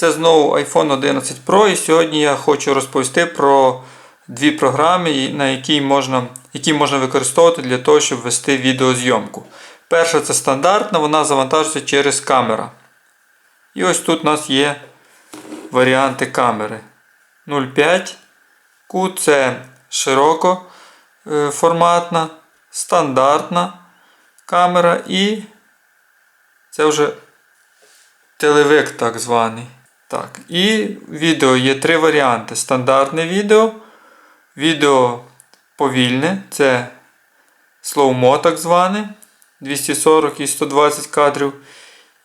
Це знову iPhone 11 Pro і сьогодні я хочу розповісти про дві програми, на які можна, які можна використовувати для того, щоб вести відеозйомку. Перша це стандартна, вона завантажується через камера. І ось тут у нас є варіанти камери. 0,5 Q це широкоформатна, стандартна камера і це вже телевик так званий. Так, І відео є три варіанти. Стандартне відео, відео повільне, це слоумо так зване, 240 і 120 кадрів.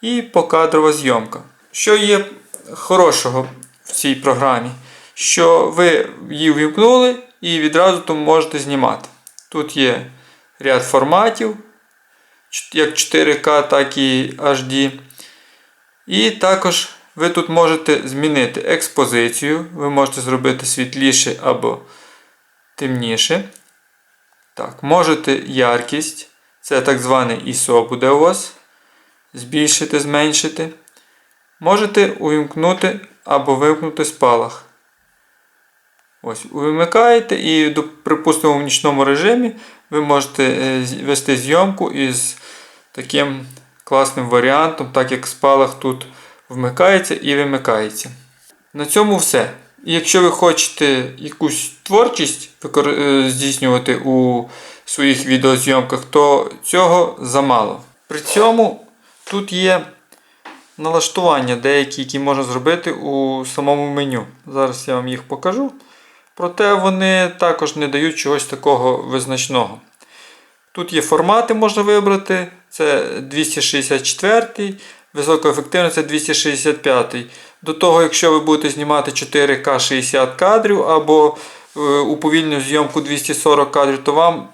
І покадрова зйомка. Що є хорошого в цій програмі? Що ви її ввімкнули і відразу там можете знімати. Тут є ряд форматів, як 4К, так і HD. І також ви тут можете змінити експозицію. Ви можете зробити світліше або темніше. Так, Можете яркість. Це так званий ISO буде у вас. Збільшити, зменшити. Можете увімкнути або вимкнути спалах. Ось, Вимикаєте і, припустимо, в нічному режимі ви можете е, вести зйомку із таким класним варіантом, так як спалах тут вмикається і вимикається. На цьому все. Якщо ви хочете якусь творчість е, здійснювати у своїх відеозйомках, то цього замало. При цьому тут є налаштування деякі, які можна зробити у самому меню. Зараз я вам їх покажу. Проте вони також не дають чогось такого визначного. Тут є формати, можна вибрати. Це 264, високоефективний це 265. До того, якщо ви будете знімати 4К 60 кадрів або е, уповільнену зйомку 240 кадрів, то вам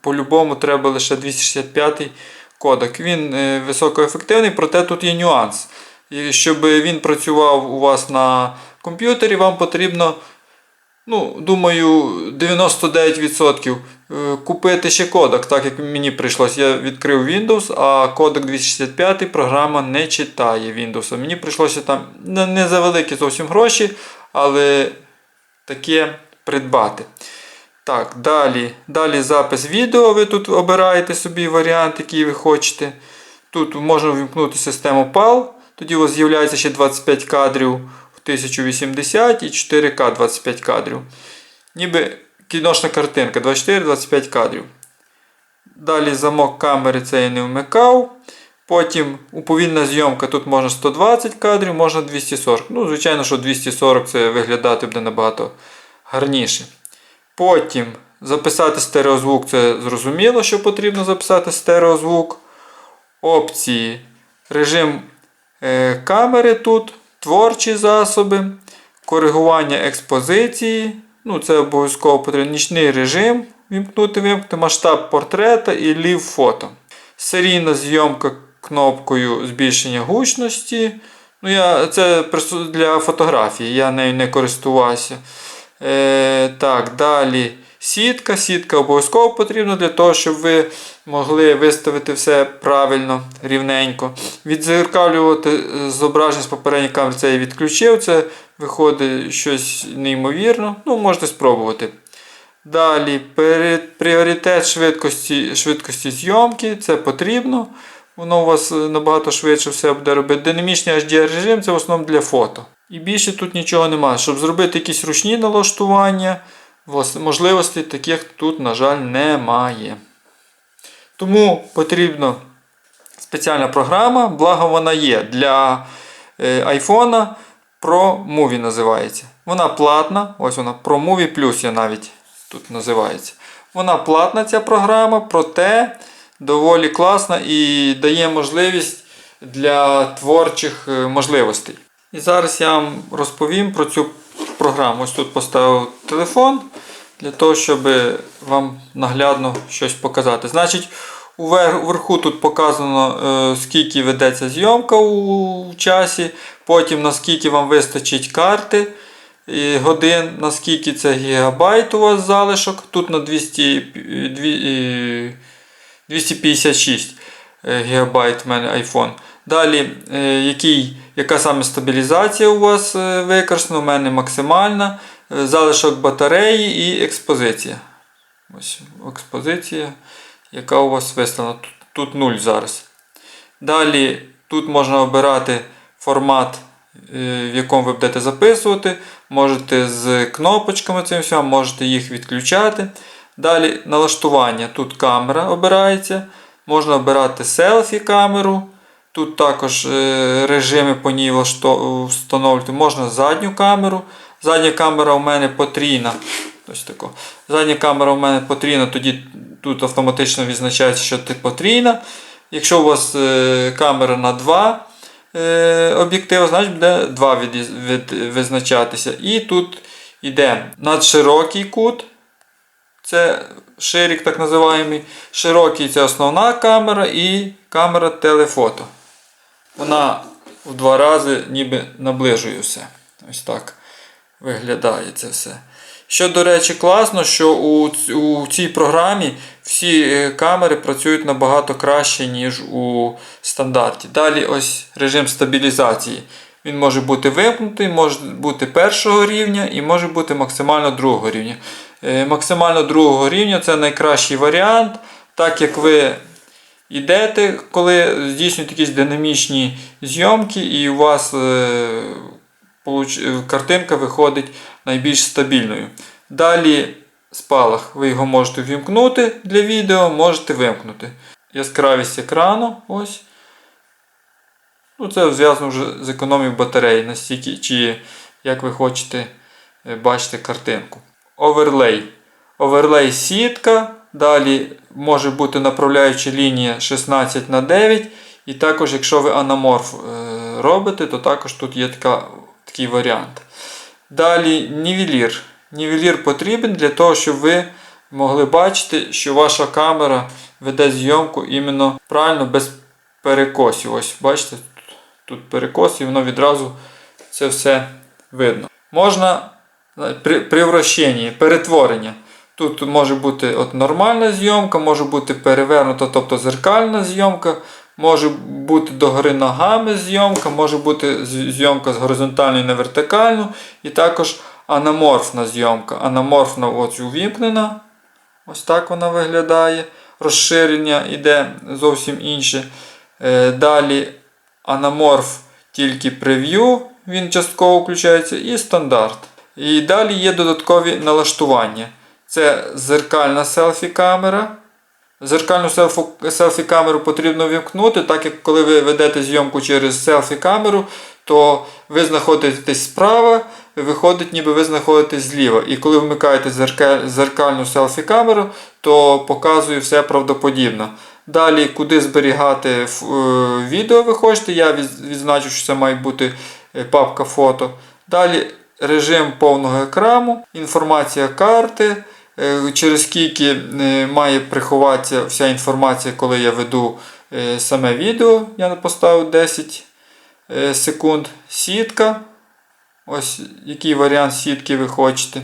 по-любому треба лише 265 кодек. Він е, високоефективний, проте тут є нюанс. І щоб він працював у вас на комп'ютері, вам потрібно ну, думаю, 99% е, купити ще кодек, так як мені прийшлось. Я відкрив Windows, а кодек 265 програма не читає Windows. Мені прийшлося там не за великі зовсім гроші, але таке придбати. Так, Далі далі запис відео. Ви тут обираєте собі варіант, який ви хочете. Тут можна вимкнути систему PAL. Тоді у вас з'являється ще 25 кадрів в 1080 і 4К 25 кадрів. Ніби кіношна картинка 24-25 кадрів. Далі замок камери це я не вмикав. Потім уповільна зйомка, тут можна 120 кадрів, можна 240. Ну, Звичайно, що 240 це виглядати буде набагато гарніше. Потім записати стереозвук це зрозуміло, що потрібно записати стереозвук. Опції. Режим е, камери тут творчі засоби, коригування експозиції. Ну, Це обов'язково потрібно нічний режим вімкнути, вимкнути, масштаб портрета і лів фото. Серійна зйомка кнопкою збільшення гучності. Ну, я, Це для фотографії, я нею не користувався. Е, Так, далі сітка. Сітка обов'язково потрібна для того, щоб ви могли виставити все правильно, рівненько. Відзеркалювати е, зображення з попередньої камери це я відключив. Це виходить щось неймовірно. Ну, можете спробувати. Далі пріоритет швидкості швидкості зйомки, це потрібно. Воно у вас набагато швидше все буде робити. Динамічний HDR режим це в основному для фото. І більше тут нічого немає. Щоб зробити якісь ручні налаштування, можливостей таких тут, на жаль, немає. Тому потрібна спеціальна програма, благо вона є для iPhone е, Pro Movie називається. Вона платна, ось вона Pro Movie Plus я навіть тут називається. Вона платна ця програма, проте доволі класна і дає можливість для творчих е, можливостей. І зараз я вам розповім про цю програму. Ось тут поставив телефон для того, щоб вам наглядно щось показати. Значить, Уверху тут показано, е, скільки ведеться зйомка у часі, потім наскільки вам вистачить карти і годин, наскільки це гігабайт у вас залишок. Тут на 200, 256 ГБ в мене iPhone. Далі, е, який, яка саме стабілізація у вас е, використана, у мене максимальна, е, залишок батареї і експозиція. Ось експозиція, яка у вас виставлена. Тут, тут 0 зараз. Далі тут можна обирати формат, в якому ви будете записувати. Можете з кнопочками цим всім, можете їх відключати. Далі налаштування. Тут камера обирається. Можна обирати селфі камеру. Тут також е, режими по ній встановлювати. Можна задню камеру. Задня камера у мене потрійна. Задня камера у мене потрійна, тоді тут автоматично відзначається, що ти потрійна. Якщо у вас е, камера на два е, об'єктиви, значить буде два від, від, визначатися. І тут йде надширокий кут. Це ширик так називаємо. Широкий це основна камера і камера телефото. Вона в два рази ніби наближує все. Ось так виглядає це все. Що, до речі, класно, що у, цій програмі всі е, камери працюють набагато краще, ніж у стандарті. Далі ось режим стабілізації. Він може бути вимкнутий, може бути першого рівня і може бути максимально другого рівня. Е, Максимально другого рівня це найкращий варіант, так як ви йдете, коли здійснюєте якісь динамічні зйомки, і у вас е, е, картинка виходить найбільш стабільною. Далі спалах. Ви його можете ввімкнути для відео, можете вимкнути. Яскравість екрану. ось. Ну, це зв'язано вже з економією батареї, настільки, чи як ви хочете е, бачити картинку. Оверлей. Оверлей сітка. Далі може бути направляюча лінія 16 на 9. І також, якщо ви анаморф е, робите, то також тут є така, такий варіант. Далі нівелір. Нівелір потрібен для того, щоб ви могли бачити, що ваша камера веде зйомку іменно правильно без перекосів. Ось бачите, тут, перекос і воно відразу це все видно. Можна е, при, при вращенні, перетворення. Тут може бути от нормальна зйомка, може бути перевернута, тобто зеркальна зйомка, може бути догори ногами зйомка, може бути зйомка з горизонтальної на вертикальну, і також анаморфна зйомка. Анаморфна ось увімкнена. Ось так вона виглядає. Розширення йде зовсім інше. Е, Далі анаморф тільки прев'ю, він частково включається, і стандарт. І далі є додаткові налаштування. Це зеркальна селфі-камера. Зеркальну селфі-камеру потрібно вімкнути, так як коли ви ведете зйомку через селфі-камеру, то ви знаходитесь справа, виходить, ніби ви знаходитесь зліва. І коли вмикаєте зеркальну селфі-камеру, то показує все правдоподібно. Далі, куди зберігати е, відео ви хочете, я відзначу, що це має бути е, папка фото. Далі режим повного екрану, інформація карти, через скільки е, має приховатися вся інформація, коли я веду е, саме відео. Я поставив 10 е, секунд. Сітка. Ось який варіант сітки ви хочете.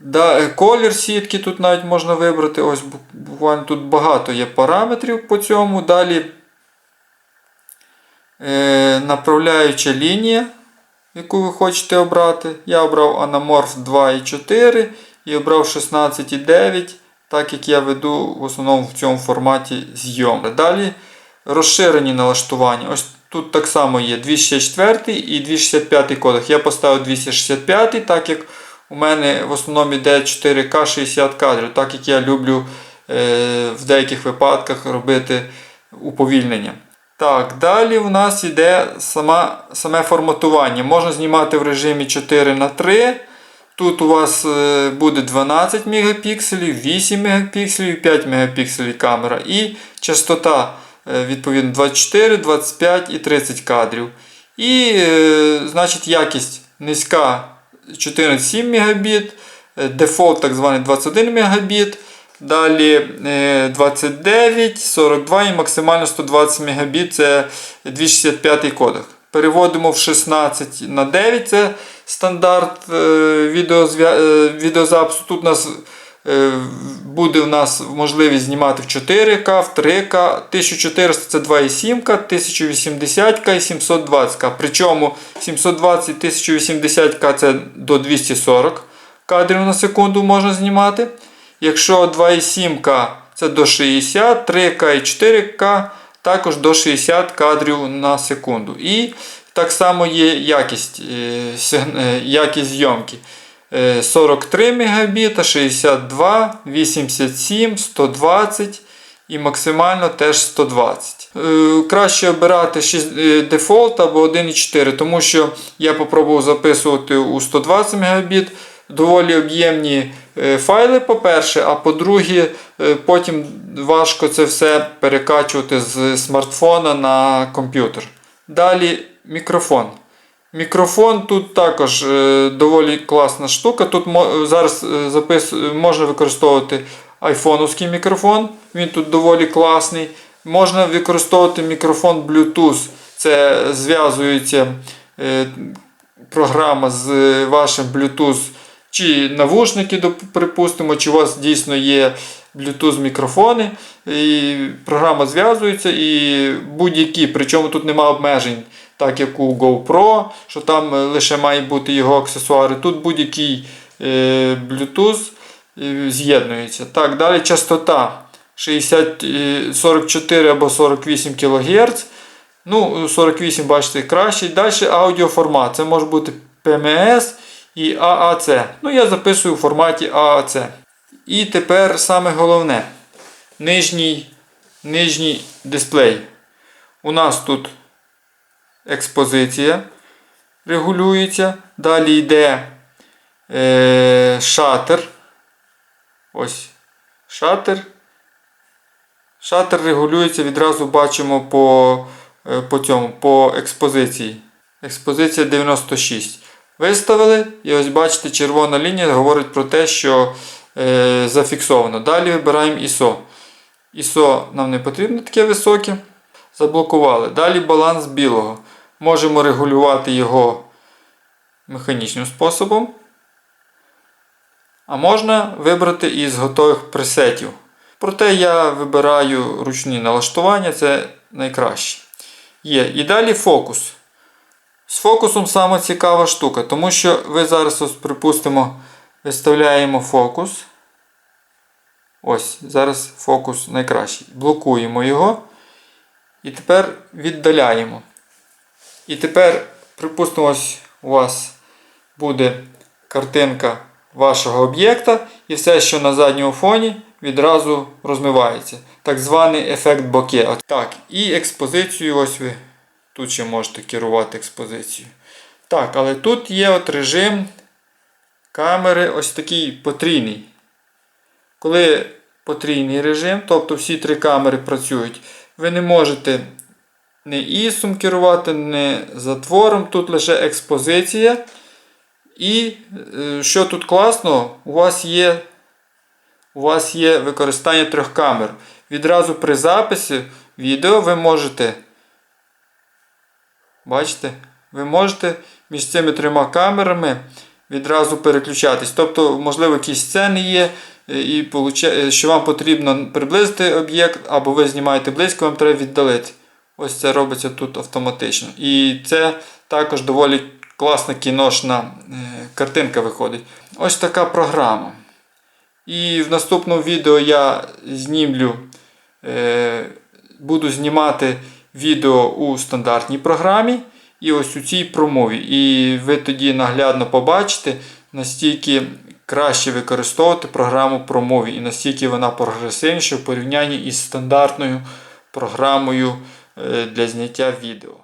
Да, е, колір сітки тут навіть можна вибрати. Ось буквально тут багато є параметрів по цьому. Далі е, направляюча лінія, яку ви хочете обрати. Я обрав Anamorph 2.4 і обрав 16.9, так як я веду в основному в цьому форматі зйомки. Далі розширені налаштування. Ось тут так само є 264 і 265 кодек. Я поставив 265, так як у мене в основному йде 4К 60 кадрів, так як я люблю е, в деяких випадках робити уповільнення. Так, далі у нас йде сама, саме форматування. Можна знімати в режимі 4 на 3 Тут у вас е, буде 12 мегапікселів, 8 мегапікселів, 5 мегапікселів камера. І частота е, відповідно 24, 25 і 30 кадрів. І е, значить якість низька 14,7 Мбіт, дефолт так званий 21 Мбіт. Далі е, 29, 42 і максимально 120 Мбіт це 265 кодек. Переводимо в 16 на 9, це стандарт е, е, відеозапису. Тут у нас е, буде в нас можливість знімати в 4К, в 3К, 1400 це 2,7К, 1080К і 720К. Причому 720 1080К це до 240 кадрів на секунду можна знімати. Якщо 2,7К це до 60, 3К і 4К також до 60 кадрів на секунду. І так само є якість, е, е, якість зйомки. Е, 43 Мбіт, 62, 87, 120 і максимально теж 120. Е, Краще обирати 6, е, дефолт або 1.4, тому що я попробував записувати у 120 Мбіт. Доволі об'ємні файли, по-перше, а по-друге, е, потім важко це все перекачувати з смартфона на комп'ютер. Далі мікрофон. Мікрофон тут також е, доволі класна штука. Тут зараз е, запис, можна використовувати айфоновський мікрофон. Він тут доволі класний. Можна використовувати мікрофон Bluetooth. Це зв'язується е, програма з вашим Bluetooth чи навушники, припустимо, чи у вас дійсно є Bluetooth мікрофони. І програма зв'язується і будь-які, причому тут нема обмежень, так як у GoPro, що там е, лише має бути його аксесуари. Тут будь-який е, Bluetooth е, з'єднується. Так, далі частота 60, е, 44 або 48 кГц. Ну, 48, бачите, краще. Далі аудіоформат. Це може бути PMS і AAC. Ну, я записую у форматі AAC. І тепер саме головне. Нижній, нижній дисплей. У нас тут експозиція регулюється. Далі йде е, шатер. Ось шатер. Шатер регулюється, відразу бачимо по, е, по цьому, по експозиції. Експозиція 96. Виставили, і ось бачите, червона лінія говорить про те, що е, зафіксовано. Далі вибираємо ISO. ISO нам не потрібно таке високе. Заблокували. Далі баланс білого. Можемо регулювати його механічним способом. А можна вибрати із готових пресетів. Проте я вибираю ручні налаштування, це найкраще. Є. І далі фокус. З фокусом саме цікава штука, тому що ви зараз, ось, припустимо, виставляємо фокус. Ось, зараз фокус найкращий. Блокуємо його. І тепер віддаляємо. І тепер, припустимо, ось у вас буде картинка вашого об'єкта, і все, що на задньому фоні, відразу розмивається. Так званий ефект боке. Так, і експозицію, ось ви тут ще можете керувати експозицією. Так, але тут є от режим камери ось такий потрійний. Коли потрійний режим, тобто всі три камери працюють, ви не можете не ісом керувати, не затвором, тут лише експозиція. І е, що тут класно, у вас є у вас є використання трьох камер. Відразу при записі відео ви можете. Бачите? Ви можете між цими трьома камерами відразу переключатись. Тобто, можливо, якісь сцени є, е, і е, що вам потрібно приблизити об'єкт, або ви знімаєте близько, вам треба віддалити. Ось це робиться тут автоматично. І це також доволі класна кіношна е, картинка виходить. Ось така програма. І в наступному відео я знімлю, буду знімати відео у стандартній програмі і ось у цій промові. І ви тоді наглядно побачите, настільки краще використовувати програму промові і настільки вона прогресивніша в порівнянні із стандартною програмою е, для зняття відео.